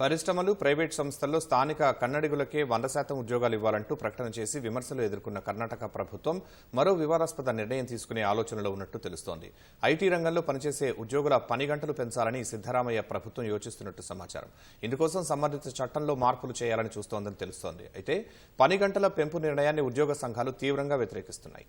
పరిశ్రమలు ప్రైవేట్ సంస్థల్లో స్థానిక కన్నడిగులకే వంద శాతం ఉద్యోగాలు ఇవ్వాలంటూ ప్రకటన చేసి విమర్శలు ఎదుర్కొన్న కర్ణాటక ప్రభుత్వం మరో వివాదాస్పద నిర్ణయం తీసుకునే ఆలోచనలో ఉన్నట్టు తెలుస్తోంది. ఐటీ రంగంలో పనిచేసే ఉద్యోగుల పని గంటలు పెంచాలని సిద్దరామయ్య ప్రభుత్వం యోచిస్తున్నట్టు సమాచారం. ఇందుకోసం సంబంధిత చట్టంలో మార్పులు చేయాలని చూస్తోందని తెలుస్తోంది. అయితే పని గంటల పెంపు నిర్ణయాన్ని ఉద్యోగ సంఘాలు తీవ్రంగా వ్యతిరేకిస్తున్నాయి.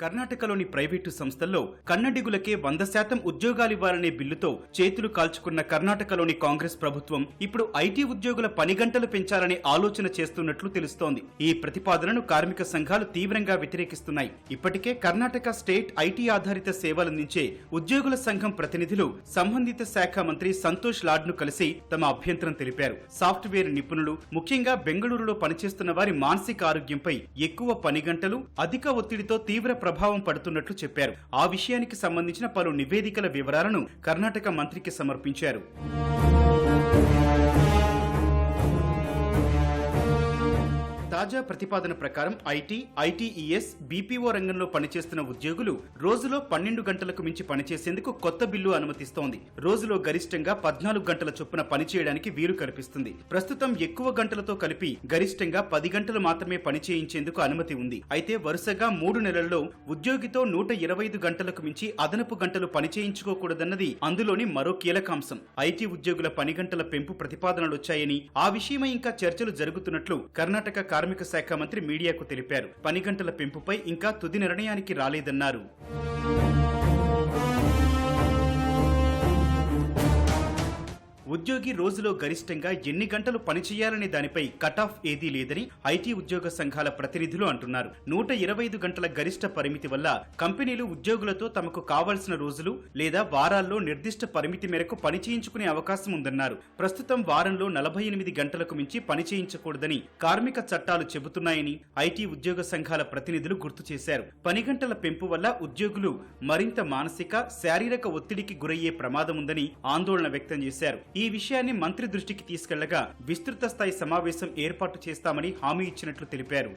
కర్ణాటకలోని ప్రైవేటు సంస్థల్లో కన్నడిగులకే వంద శాతం ఉద్యోగాలివ్వాలనే బిల్లుతో చేతులు కాల్చుకున్న కర్ణాటకలోని కాంగ్రెస్ ప్రభుత్వం ఇప్పుడు ఐటీ ఉద్యోగుల పని గంటలు పెంచాలనే ఆలోచన చేస్తున్నట్లు తెలుస్తోంది. ఈ ప్రతిపాదనను కార్మిక సంఘాలు తీవ్రంగా వ్యతిరేకిస్తున్నాయి. ఇప్పటికే కర్ణాటక స్టేట్ ఐటీ ఆధారిత సేవలందించే ఉద్యోగుల సంఘం ప్రతినిధులు సంబంధిత శాఖ మంత్రి సంతోష్ లాడ్ను కలిసి తమ అభ్యంతరం తెలిపారు. సాఫ్ట్వేర్ నిపుణులు ముఖ్యంగా బెంగళూరులో పనిచేస్తున్న వారి మానసిక ఆరోగ్యంపై ఎక్కువ పని గంటలు అధిక ఒత్తిడితో తీవ్ర ప్రభావం పడుతున్నట్లు చెప్పారు. ఆ విషయానికి సంబంధించిన పలు నివేదికల వివరాలను కర్ణాటక మంత్రికి సమర్పించారు. తాజా ప్రతిపాదన ప్రకారం ఐటీ ఐటీఈఎస్ బీపీఓ రంగంలో పనిచేస్తున్న ఉద్యోగులు రోజులో పన్నెండు గంటలకు మించి పనిచేసేందుకు కొత్త బిల్లు అనుమతిస్తోంది. రోజులో గరిష్టంగా పద్నాలుగు గంటల చొప్పున పనిచేయడానికి వీలు కల్పిస్తుంది. ప్రస్తుతం ఎక్కువ గంటలతో కలిపి గరిష్టంగా పది గంటలు మాత్రమే పనిచేయించేందుకు అనుమతి ఉంది. అయితే వరుసగా మూడు నెలల్లో ఉద్యోగితో నూట ఇరవై ఐదు గంటలకు మించి అదనపు గంటలు పనిచేయించుకోకూడదన్నది అందులోని మరో కీలకాంశం. ఐటీ ఉద్యోగుల పని గంటల పెంపు ప్రతిపాదనలు వచ్చాయని ఆ విషయమై ఇంకా చర్చలు జరుగుతున్నట్లు కర్ణాటక కార్మిక శాఖ మంత్రి మీడియాకు తెలిపారు. పని గంటల పెంపుపై ఇంకా తుది నిర్ణయానికి రాలేదన్నారు. ఉద్యోగి రోజులో గరిష్టంగా ఎన్ని గంటలు పనిచేయాలనే దానిపై కట్ ఆఫ్ ఏదీ లేదని ఐటీ ఉద్యోగ సంఘాల ప్రతినిధులు అంటున్నారు. నూట ఇరవై ఐదు గంటల గరిష్ట పరిమితి వల్ల కంపెనీలు ఉద్యోగులతో తమకు కావాల్సిన రోజులు లేదా వారాల్లో నిర్దిష్ట పరిమితి మేరకు పని చేయించుకునే అవకాశం ఉందన్నారు. ప్రస్తుతం వారంలో నలభై ఎనిమిది గంటలకు మించి పని చేయించకూడదని కార్మిక చట్టాలు చెబుతున్నాయని ఐటీ ఉద్యోగ సంఘాల ప్రతినిధులు గుర్తు చేశారు. పని గంటల పెంపు వల్ల ఉద్యోగులు మరింత మానసిక శారీరక ఒత్తిడికి గురయ్యే ప్రమాదం ఉందని ఆందోళన వ్యక్తం చేశారు. ఈ విషయాన్ని మంత్రి దృష్టికి తీసుకెళ్ళగా విస్తృత స్థాయి సమావేశం ఏర్పాటు చేస్తామని హామీ ఇచ్చినట్లు తెలిపారు.